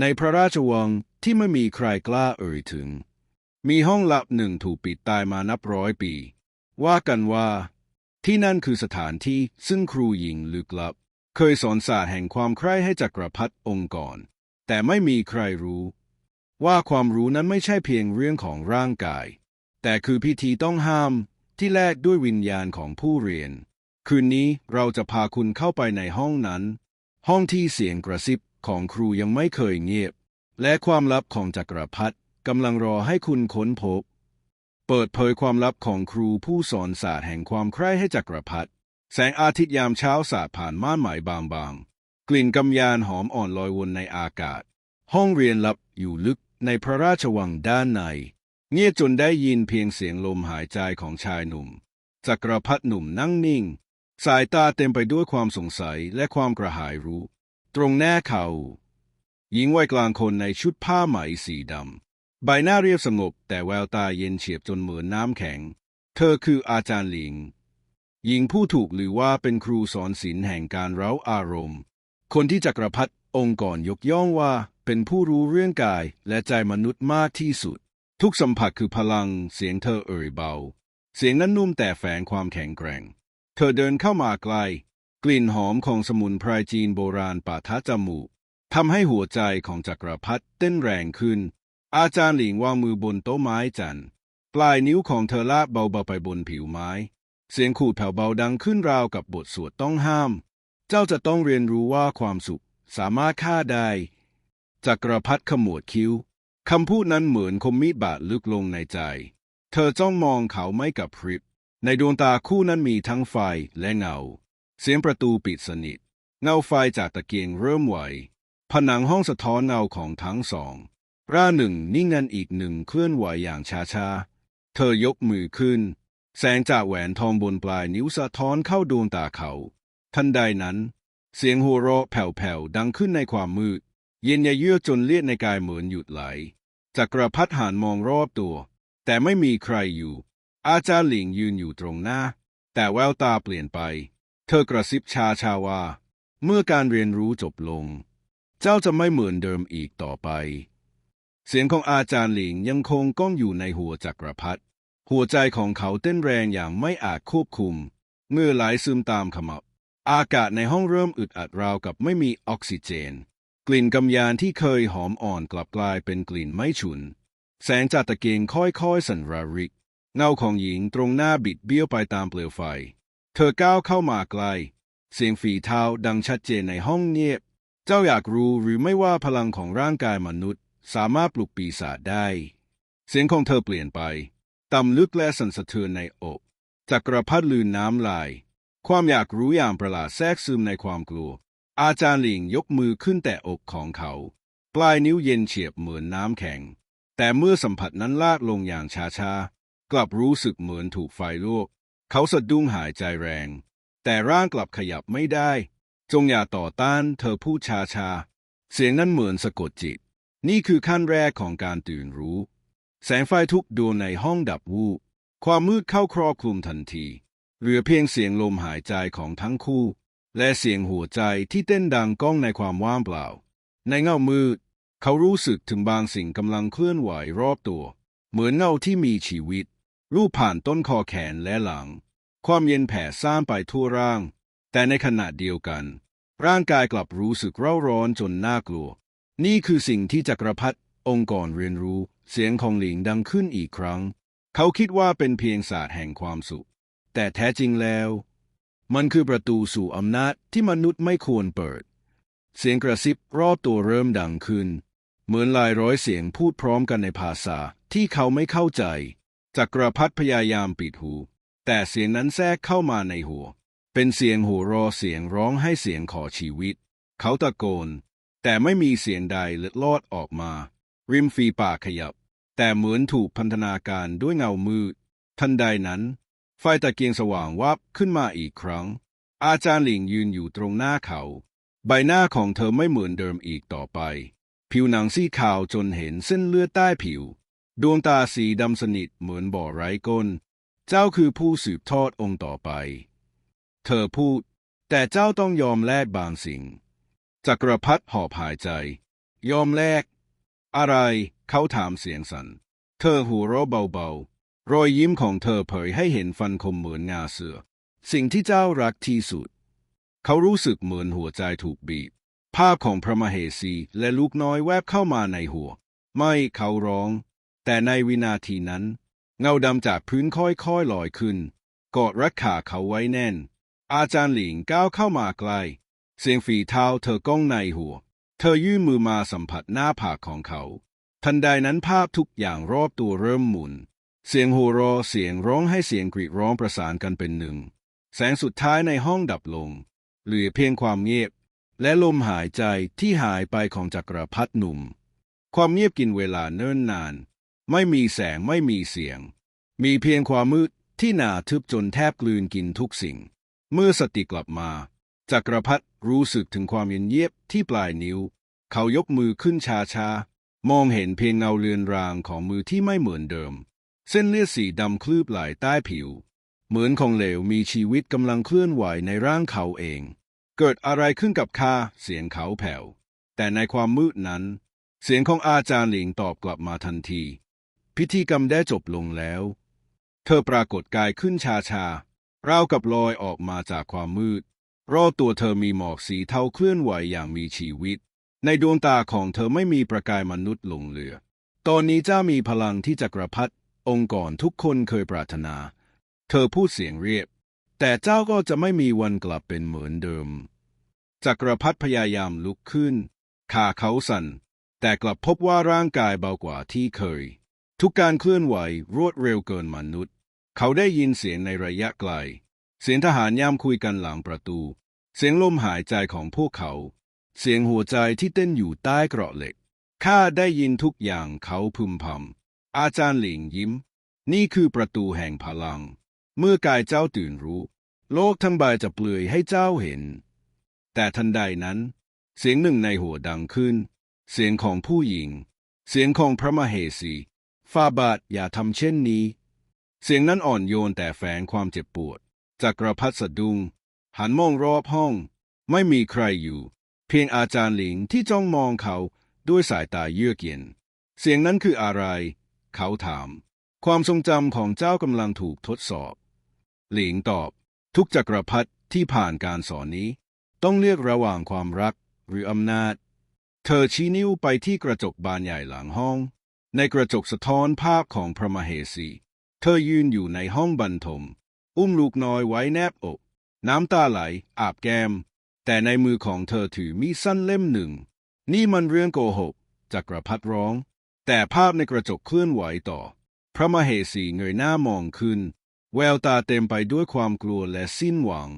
ในพระราชวังที่ไม่มีใครกล้าเอ่ยถึง มีห้องลับหนึ่งถูกปิดตายมานับร้อยปี ว่ากันว่า ที่นั่นคือสถานที่ซึ่งครูหญิงลึกลับ เคยสอนศาสตร์แห่งความใคร่ให้จักรพรรดิองค์ก่อน แต่ไม่มีใครรู้ ว่าความรู้นั้นไม่ใช่เพียงเรื่องของร่างกาย แต่คือพิธีต้องห้ามที่แลกด้วยวิญญาณของผู้เรียน คืนนี้เราจะพาคุณเข้าไปในห้องนั้น ห้องที่เสียงกระซิบ ของครูยังไม่เคยเงียบ และความลับของจักรพรรดิกำลังรอให้คุณค้นพบ เปิดเผยความลับของครูผู้สอนศาสตร์แห่งความใคร่ให้จักรพรรดิแสงอาทิตย์ยามเช้าสาดผ่านม่านหมายบางๆ กลิ่นกำยานหอมอ่อนลอยวนในอากาศ ห้องเรียนลับอยู่ลึกในพระราชวังด้านใน เงียบจนได้ยินเพียงเสียงลมหายใจของชายหนุ่ม จักรพรรดิหนุ่มนั่งนิ่ง สายตาเต็มไปด้วยความสงสัยและความกระหายรู้ ตรงหน้าเขา หญิงวัยกลางคนในชุดผ้าไหมสีดำ ใบหน้าเรียบสงบแต่แววตาเย็นเฉียบจนเหมือนน้ำแข็ง เธอคืออาจารย์หลิง หญิงผู้ถูกหรือว่าเป็นครูสอนศิลป์แห่งการเร้าอารมณ์ คนที่จักรพรรดิองค์ก่อนยกย่องว่าเป็นผู้รู้เรื่องกายและใจมนุษย์มากที่สุด ทุกสัมผัสคือพลังเสียงเธอเอ่ยเบา เสียงนั้นนุ่มแต่แฝงความแข็งแกร่ง เธอเดินเข้ามาใกล้ กลิ่นหอมของสมุนไพรจีนโบราณปะทะจมูกทำให้หัวใจของจักรพรรดิเต้นแรงขึ้น อาจารย์หลิงวางมือบนโต๊ะไม้จันทร์ปลายนิ้วของเธอลาบเบาๆไปบนผิวไม้ เสียงขูดแผ่วเบาดังขึ้นราวกับบทสวดต้องห้าม เจ้าจะต้องเรียนรู้ว่าความสุขสามารถฆ่าได้จักรพรรดิขมวดคิ้วคำพูดนั้นเหมือนคมมีดบาดลึกลงในใจ เธอจ้องมองเขาไม่กับพริบ ในดวงตาคู่นั้นมีทั้งไฟและเงา เสียงประตูปิดสนิท เงาไฟจากตะเกียงเริ่มไหว ผนังห้องสะท้อนเงาของทั้งสองร่าหนึ่งนิ่งงันอีกหนึ่งเคลื่อนไหวอย่างช้าๆ เธอยกมือขึ้น แสงจากแหวนทองบนปลายนิ้วสะท้อนเข้าดวงตาเขา ทันใดนั้น เสียงหัวเราะแผ่วๆ ดังขึ้นในความมืด เย็นยะเยือกจนเลือดในกายเหมือนหยุดไหล จักรพรรดิหันมองรอบตัว แต่ไม่มีใครอยู่ อาจารย์หลิงยืนอยู่ตรงหน้า แต่แววตาเปลี่ยนไป เธอกระซิบชาชาว่าเมื่อการเรียนรู้จบลง เจ้าจะไม่เหมือนเดิมอีกต่อไป เสียงของอาจารย์หลิงยังคงก้องอยู่ในหัวจักรพรรดิหัวใจของเขาเต้นแรงอย่างไม่อาจควบคุมเมื่อไหลซึมตามขมับ อากาศในห้องเริ่มอึดอัดราวกับไม่มีออกซิเจน กลิ่นกำยานที่เคยหอมอ่อนกลับกลายเป็นกลิ่นไม่ฉุน แสงจากตะเกียงค่อยๆ สั่นระริก เงาของหญิงตรงหน้าบิดเบี้ยวไปตามเปลวไฟ เธอก้าวเข้ามาใกล เสียงฝีเท้าดังชัดเจนในห้องเงียบ เจ้าอยากรู้หรือไม่ว่าพลังของร่างกายมนุษย์ สามารถปลุกปีศาจได้ เสียงของเธอเปลี่ยนไป ต่ำลึกและสั่นสะเทือนในอกจักรพรรดิลืนน้ำลาย ความอยากรู้อย่างประหลาดแทรกซึมในความกลัว อาจารย์หลิงยกมือขึ้นแต่อกของเขา ปลายนิ้วเย็นเฉียบเหมือนน้ำแข็ง แต่เมื่อสัมผัสนั้นลากลงอย่างช้าๆ กลับรู้สึกเหมือนถูกไฟลวก เขาสะดุ้งหายใจแรง แต่ร่างกลับขยับไม่ได้ จงอย่าต่อต้านเธอพูดช้าๆเสียงนั้นเหมือนสะกดจิต นี่คือขั้นแรกของการตื่นรู้ แสงไฟทุกดวงในห้องดับวูบความมืดเข้าครอบคลุมทันที เหลือเพียงเสียงลมหายใจของทั้งคู่ และเสียงหัวใจที่เต้นดังก้องในความว่างเปล่า ในเงามืด เขารู้สึกถึงบางสิ่งกำลังเคลื่อนไหวรอบตัว เหมือนเงาที่มีชีวิต รูปผ่านต้นคอแขนและหลัง ความเย็นแผ่ซ่านไปทั่วร่าง แต่ในขณะเดียวกัน ร่างกายกลับรู้สึกเร่าร้อนจนน่ากลัว นี่คือสิ่งที่จักรพรรดิองค์ก่อนเรียนรู้ เสียงของหลิงดังขึ้นอีกครั้ง เขาคิดว่าเป็นเพียงศาสตร์แห่งความสุข แต่แท้จริงแล้ว มันคือประตูสู่อำนาจที่มนุษย์ไม่ควรเปิด เสียงกระซิบรอบตัวเริ่มดังขึ้น เหมือนหลายร้อยเสียงพูดพร้อมกันในภาษาที่เขาไม่เข้าใจ จักรพรรดิพยายามปิดหู แต่เสียงนั้นแทรกเข้ามาในหัว เป็นเสียงหัวรอเสียงร้องให้เสียงขอชีวิต เขาตะโกน แต่ไม่มีเสียงใดเล็ดลอดออกมา ริมฝีปากขยับ แต่เหมือนถูกพันธนาการด้วยเงามืด ทันใดนั้น ไฟตะเกียงสว่างวับขึ้นมาอีกครั้ง อาจารย์หลิงยืนอยู่ตรงหน้าเขา ใบหน้าของเธอไม่เหมือนเดิมอีกต่อไป ผิวหนังซีขาวจนเห็นเส้นเลือดใต้ผิว ดวงตาสีดำสนิทเหมือนบ่อไร้ก้น เจ้าคือผู้สืบทอดองค์ต่อไป เธอพูด แต่เจ้าต้องยอมแลกบางสิ่ง จักรพรรดิหอบหายใจ ยอมแลก อะไร เขาถามเสียงสัน่น เธอหัวเราะเบาๆ รอยยิ้มของเธอเผยให้เห็นฟันคมเหมือนงาเสือ สิ่งที่เจ้ารักที่สุด เขารู้สึกเหมือนหัวใจถูกบีบ ภาพของพระมเหสีและลูกน้อยแวบเข้ามาในหัว ไม่เขาร้อง แต่ในวินาทีนั้น เงาดำจากพื้นค่อยๆลอยขึ้น กอดรัดขาเขาไว้แน่น อาจารย์หลิงก้าวเข้ามาใกล้ เสียงฝีเท้าเธอก้องในหัว เธอยื่นมือมาสัมผัสหน้าผากของเขา ทันใดนั้นภาพทุกอย่างรอบตัวเริ่มหมุน เสียงหัวราเสียงร้องให้เสียงกรีดร้องประสานกันเป็นหนึ่ง แสงสุดท้ายในห้องดับลง เหลือเพียงความเงียบ และลมหายใจที่หายไปของจักรพรรดิหนุ่มความเงียบกินเวลาเนิ่นนาน ไม่มีแสงไม่มีเสียง มีเพียงความมืดที่หนาทึบจนแทบกลืนกินทุกสิ่ง เมื่อสติกลับมาจักรพรรดิรู้สึกถึงความเย็นเยียบที่ปลายนิ้ว เขายกมือขึ้นชาชาๆมองเห็นเพียงเงาเลือนรางของมือที่ไม่เหมือนเดิม เส้นเลือดสีดำคลืบไหลใต้ผิว เหมือนของเหลวมีชีวิตกำลังเคลื่อนไหวในร่างเขาเอง เกิดอะไรขึ้นกับข้าเสียงเขาแผ่ว แต่ในความมืดนั้น เสียงของอาจารย์หลิงตอบกลับมาทันที พิธีกรรมได้จบลงแล้ว เธอปรากฏกายขึ้นชาชา ราวกับลอยออกมาจากความมืด รอบตัวเธอมีหมอกสีเทาเคลื่อนไหวอย่างมีชีวิต ในดวงตาของเธอไม่มีประกายมนุษย์หลงเหลือ ตอนนี้เจ้ามีพลังที่จักรพรรดิองค์ก่อนทุกคนเคยปรารถนา เธอพูดเสียงเรียบ แต่เจ้าก็จะไม่มีวันกลับเป็นเหมือนเดิม จักรพรรดิพยายามลุกขึ้น ขาเขาสั่น แต่กลับพบว่าร่างกายเบากว่าที่เคย ทุกการเคลื่อนไหวรวดเร็วเกินมนุษย์ เขาได้ยินเสียงในระยะไกล เสียงทหารย่ำคุยกันหลังประตู เสียงลมหายใจของพวกเขา เสียงหัวใจที่เต้นอยู่ใต้เกราะเหล็ก ข้าได้ยินทุกอย่างเขาพึมพำ อาจารย์หลิงยิ้ม นี่คือประตูแห่งพลัง เมื่อกายเจ้าตื่นรู้ โลกทั้งใบจะเปลือยให้เจ้าเห็น แต่ทันใดนั้น เสียงหนึ่งในหัวดังขึ้น เสียงของผู้หญิง เสียงของพระมเหสี ฟาบาทอย่าทำเช่นนี้ เสียงนั้นอ่อนโยนแต่แฝงความเจ็บปวด จักรพรรดิสะดุ้งหันมองรอบห้อง ไม่มีใครอยู่ เพียงอาจารย์หลิงที่จ้องมองเขาด้วยสายตาเยือกเย็น เสียงนั้นคืออะไร เขาถาม ความทรงจำของเจ้ากำลังถูกทดสอบ หลิงตอบ ทุกจักรพรรดิที่ผ่านการสอนนี้ ต้องเลือกระหว่างความรักหรืออำนาจ เธอชี้นิ้วไปที่กระจกบานใหญ่หลังห้อง ในกระจกสะท้อนภาพของพระมเหสี เธอยืนอยู่ในห้องบรรทม อุ้มลูกน้อยไว้แนบอก น้ำตาไหล อาบแก้ม แต่ในมือของเธอถือมีดสั้นเล่มหนึ่ง นี่มันเรื่องโกหกจักรพรรดิร้อง แต่ภาพในกระจกเคลื่อนไหวต่อ พระมเหสีเงยหน้ามองขึ้น แววตาเต็มไปด้วยความกลัวและสิ้นหวัง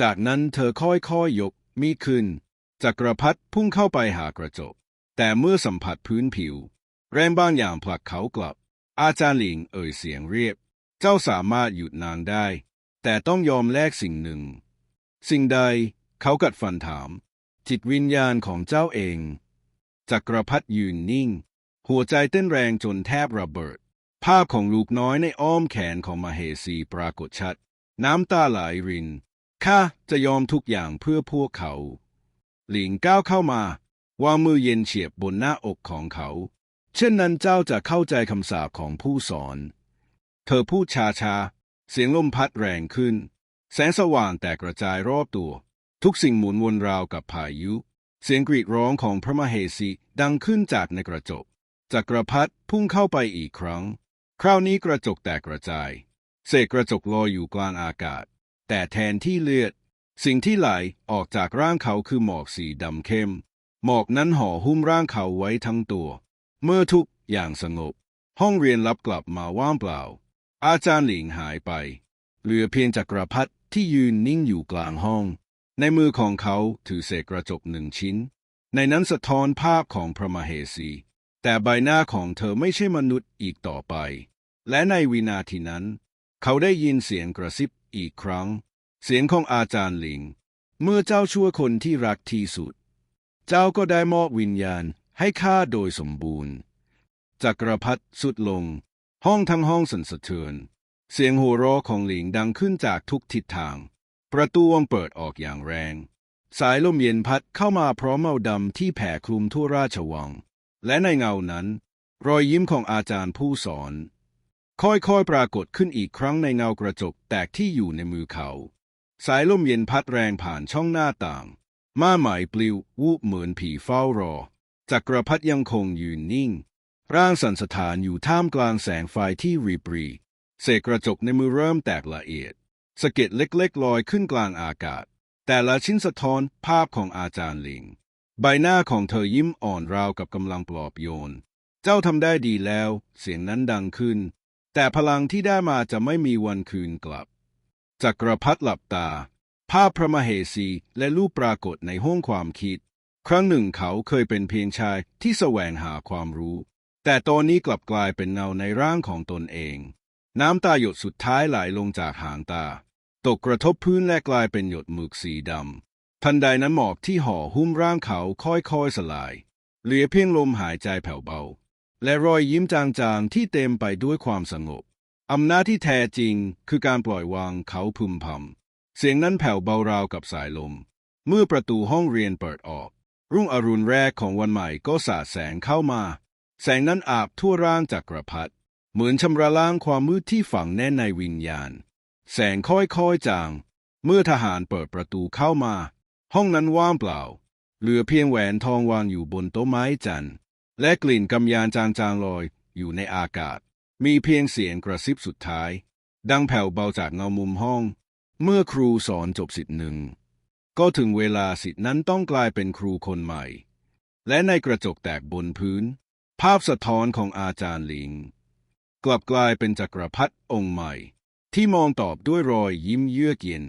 จากนั้นเธอค่อยๆยยกมีดขึ้นจักรพรรดิพุ่งเข้าไปหากระจก แต่เมื่อสัมผัสพื้นผิว แรงบางอย่างผลักเขากลับ อาจารย์หลิงเอ่ยเสียงเรียบ เจ้าสามารถหยุดนางได้ แต่ต้องยอมแลกสิ่งหนึ่ง สิ่งใดเขากัดฟันถาม จิตวิญญาณของเจ้าเอง จักรพรรดิยืนนิ่ง หัวใจเต้นแรงจนแทบระเบิด ภาพของลูกน้อยในอ้อมแขนของมาเหสีปรากฏชัด น้ำตาไหลรินข้าจะยอมทุกอย่างเพื่อพวกเขา หลิงก้าวเข้ามาวางมือเย็นเฉียบบนหน้าอกของเขา เช่นนั้นเจ้าจะเข้าใจคำสาปของผู้สอน เธอพูดชาชาๆเสียงลมพัดแรงขึ้น แสงสว่างแตกกระจายรอบตัว ทุกสิ่งหมุนวนราวกับพายุ เสียงกรีดร้องของพระมเหสีดังขึ้นจากในกระจก จักรพรรดิพุ่งเข้าไปอีกครั้ง คราวนี้กระจกแตกกระจาย เศษกระจกลอยอยู่กลางอากาศ แต่แทนที่เลือด สิ่งที่ไหลออกจากร่างเขาคือหมอกสีดำเข้ม หมอกนั้นห่อหุ้มร่างเขาไว้ทั้งตัว เมื่อทุกอย่างสงบ ห้องเรียนลับกลับมาว่างเปล่า อาจารย์หลิงหายไป เหลือเพียงจักรพรรดิที่ยืนนิ่งอยู่กลางห้อง ในมือของเขาถือเศษกระจกหนึ่งชิ้น ในนั้นสะท้อนภาพของพระมเหสี แต่ใบหน้าของเธอไม่ใช่มนุษย์อีกต่อไป และในวินาทีนั้น เขาได้ยินเสียงกระซิบอีกครั้ง เสียงของอาจารย์หลิง เมื่อเจ้าชั่วคนที่รักที่สุด เจ้าก็ได้มอบวิญญาณ ให้ข้าโดยสมบูรณ์ จักรพรรดิสุดลง ห้องทั้งห้องสั่นสะเทือน เสียงโหัวเราะของหลิงดังขึ้นจากทุกทิศทาง ประตูวังเปิดออกอย่างแรง สายลมเย็นพัดเข้ามาพร้อมเมาดำที่แผ่คลุมทั่วราชวัง และในเงานั้น รอยยิ้มของอาจารย์ผู้สอน ค่อยๆปรากฏขึ้นอีกครั้งในเงากระจกแตกที่อยู่ในมือเขา สายลมเย็นพัดแรงผ่านช่องหน้าต่าง ม่าไหมปลิววูบเหมือนผีเฝ้ารอ จักรพรรดิยังคงยืนนิ่ง ร่างสันสถานอยู่ท่ามกลางแสงไฟที่รีบรีเศษกระจกในมือเริ่มแตกละเอียดสะเก็ดเล็กๆลอยขึ้นกลางอากาศ แต่ละชิ้นสะท้อนภาพของอาจารย์ลิง ใบหน้าของเธอยิ้มอ่อนราวกับกำลังปลอบโยน เจ้าทำได้ดีแล้ว เสียงนั้นดังขึ้น แต่พลังที่ได้มาจะไม่มีวันคืนกลับ จักรพรรดิหลับตา ภาพพระมเหสีและรูปปรากฏในห้องความคิด ครั้งหนึ่งเขาเคยเป็นเพียงชายที่แสวงหาความรู้ แต่ตอนนี้กลับกลายเป็นเงาในร่างของตนเอง น้ำตาหยดสุดท้ายไหลลงจากหางตา ตกกระทบพื้นและกลายเป็นหยดหมึกสีดำ ทันใดนั้นหมอกที่ห่อหุ้มร่างเขาค่อยๆสลาย เหลือเพียงลมหายใจแผ่วเบา และรอยยิ้มจางๆที่เต็มไปด้วยความสงบ อำนาจที่แท้จริงคือการปล่อยวางเขาพึมพำ เสียงนั้นแผ่วเบาราวกับสายลม เมื่อประตูห้องเรียนเปิดออก รุ่งอรุณแรกของวันใหม่ก็สาดแสงเข้ามา แสงนั้นอาบทั่วร่างจักรพรรดิเหมือนชำระล้างความมืดที่ฝังแน่นในวิญญาณ แสงค่อยๆจาง เมื่อทหารเปิดประตูเข้ามา ห้องนั้นว่างเปล่า เหลือเพียงแหวนทองวางอยู่บนโต๊ะไม้จันทร์และกลิ่นกำยานจางๆลอยอยู่ในอากาศ มีเพียงเสียงกระซิบสุดท้าย ดังแผ่วเบาจากเงามุมห้อง เมื่อครูสอนจบสิทธิ์หนึ่ง ก็ถึงเวลาสิทธินั้นต้องกลายเป็นครูคนใหม่ และในกระจกแตกบนพื้น ภาพสะท้อนของอาจารย์ลิง กลับกลายเป็นจักรพรรดิองค์ใหม่ ที่มองตอบด้วยรอยยิ้มเยือกเย็น